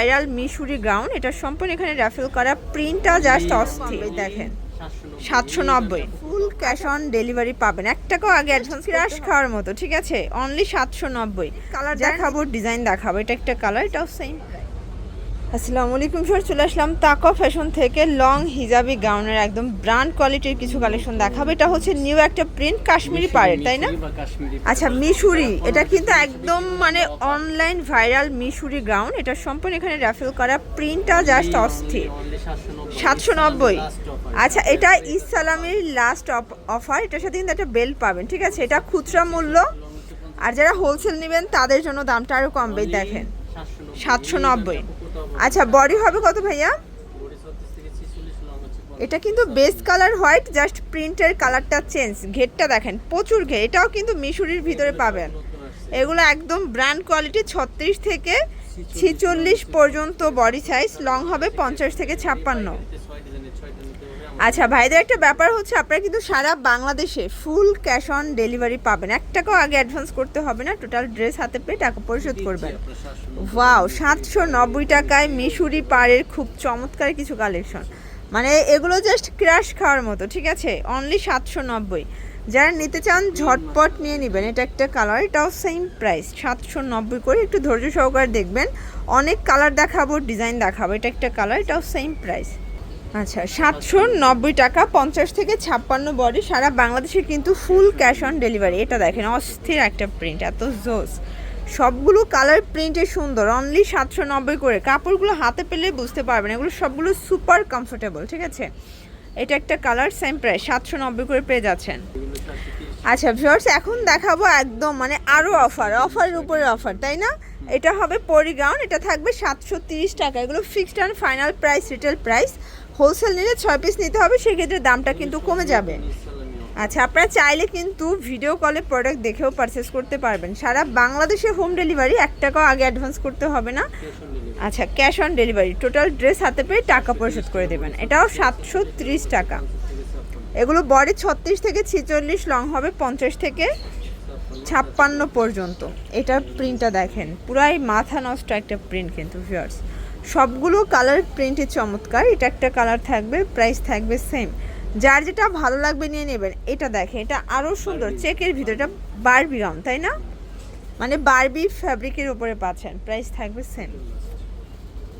Viral মিশুরি ground এটা সম্পূর্ণ এখানে র্যাফেল করা প্রিন্টটা জাস্ট অস্থির দেখেন। সাতশো নব্বই। ফুল ক্যাশ অন ডেলিভারি পাবেন। এক টাকাও আগে অ্যাডভান্স ক্রাশ খাওয়ার মতো ঠিক আছে? অনলি সাতশো নব্বই। কালার দেখাবো ডিজাইন দেখাবো। এটা একটা কালার এটাও সেম আসসালামু আলাইকুম স্যার চলে আসলাম তাকা ফ্যাশন থেকে লং হিজাবি গাউনের একদম ব্র্যান্ড কোয়ালিটির কিছু কালেকশন দেখাবো। এটা হচ্ছে নিউ একটা প্রিন্ট কাশ্মীরি পাড়ের তাই না? আচ্ছা মিশুরি এটা কিন্তু একদম মানে অনলাইন ভাইরাল মিশুরি গাউন। এটা সম্পূর্ণ এখানে র্যাফেল করা প্রিন্টটা জাস্ট অস্থির। সাতশো নব্বই। আচ্ছা এটা ইসালামের লাস্ট অফার এটার সাথে কিন্তু একটা বেল্ট পাবেন ঠিক আছে? এটা খুচরা মূল্য। আর যারা হোলসেল নেবেন তাদের জন্য দামটা আরও কমবে দেখেন। সাতশো নব্বই। আচ্ছা বডি হবে কত ভাইয়া? এটা কিন্তু বেস্ট কালার হোয়াইট জাস্ট প্রিন্টের কালারটা চেঞ্জ ঘেরটা দেখেন, প্রচুর ঘের। এটাও কিন্তু মিশুরির ভিতরে পাবেন। এগুলো একদম ব্র্যান্ড কোয়ালিটি ছত্রিশ থেকে ছিচল্লিশ পর্যন্ত বডি সাইজ লং হবে পঞ্চাশ থেকে ছাপ্পান্ন। আচ্ছা ভাইদের একটা ব্যাপার হচ্ছে আপনারা কিন্তু সারা বাংলাদেশে ফুল ক্যাশ অন ডেলিভারি পাবেন। এক টাকাও আগে অ্যাডভান্স করতে হবে না টোটাল ড্রেস হাতে পেয়ে টাকা পরিশোধ করবেন। ওয়াও সাতশো নব্বই টাকায় মিশুরি পাড়ের খুব চমৎকার কিছু কালেকশন মানে এগুলো জাস্ট ক্রাশ খাওয়ার মতো ঠিক আছে? অনলি সাতশো নব্বই। যারা নিতে চান, ঝটপট নিয়ে নেবেন। এটা একটা কালার এটাও সেম প্রাইস সাতশো নব্বই করে। একটু ধৈর্য সহকারে দেখবেন। অনেক কালার দেখাবো ডিজাইন দেখাবো। এটা একটা কালার এটাও সেম প্রাইস আচ্ছা সাতশো নব্বই টাকা, পঞ্চাশ থেকে ছাপ্পান্ন বডি সারা বাংলাদেশে কিন্তু ফুল ক্যাশ অন ডেলিভারি এটা দেখেন, অস্থির একটা প্রিন্ট এত জোস। সবগুলো কালার প্রিন্টে সুন্দর অনলি সাতশো নব্বই করে। কাপড়গুলো হাতে পেলে বুঝতে পারবেন, এগুলো সবগুলো সুপার কমফোর্টেবল ঠিক আছে? এটা একটা কালার সেম প্রাইস সাতশো নব্বই করে পেয়ে যাচ্ছেন। আচ্ছা ভিউয়ার্স এখন দেখাবো একদম মানে আরও অফার অফারের উপরে অফার তাই না? এটা হবে পরিগাউন এটা থাকবে সাতশো তিরিশ টাকা। এগুলো fixed and final price retail price wholesale নিলে ছয় পিস নিতে হবে, সেক্ষেত্রে দামটা কিন্তু কমে যাবে। আচ্ছা আপনারা চাইলে কিন্তু ভিডিও কলে প্রোডাক্ট দেখেও পারচেস করতে পারবেন। সারা বাংলাদেশে হোম ডেলিভারি এক টাকাও আগে অ্যাডভান্স করতে হবে না। আচ্ছা cash on delivery total dress হাতে পেয়ে টাকা পরিশোধ করে দেবেন। এটাও সাতশো ত্রিশ টাকা। এগুলো বডি ছত্রিশ থেকে ছিচল্লিশ লং হবে পঞ্চাশ থেকে ছাপ্পান্ন পর্যন্ত। এটা প্রিন্টটা দেখেন পুরাই মাথা নষ্ট একটা প্রিন্ট কিন্তু ভিউয়ার্স সবগুলো কালার প্রিন্টে চমৎকার এটা একটা কালার থাকবে প্রাইস থাকবে সেম যার যেটা ভালো লাগবে নিয়ে নেবেন এটা দেখেন এটা আরও সুন্দর। চেকের ভিতরে এটা বারবি গাউন তাই না? মানে বারবি ফ্যাব্রিকের উপরে পাচ্ছেন প্রাইস থাকবে সেম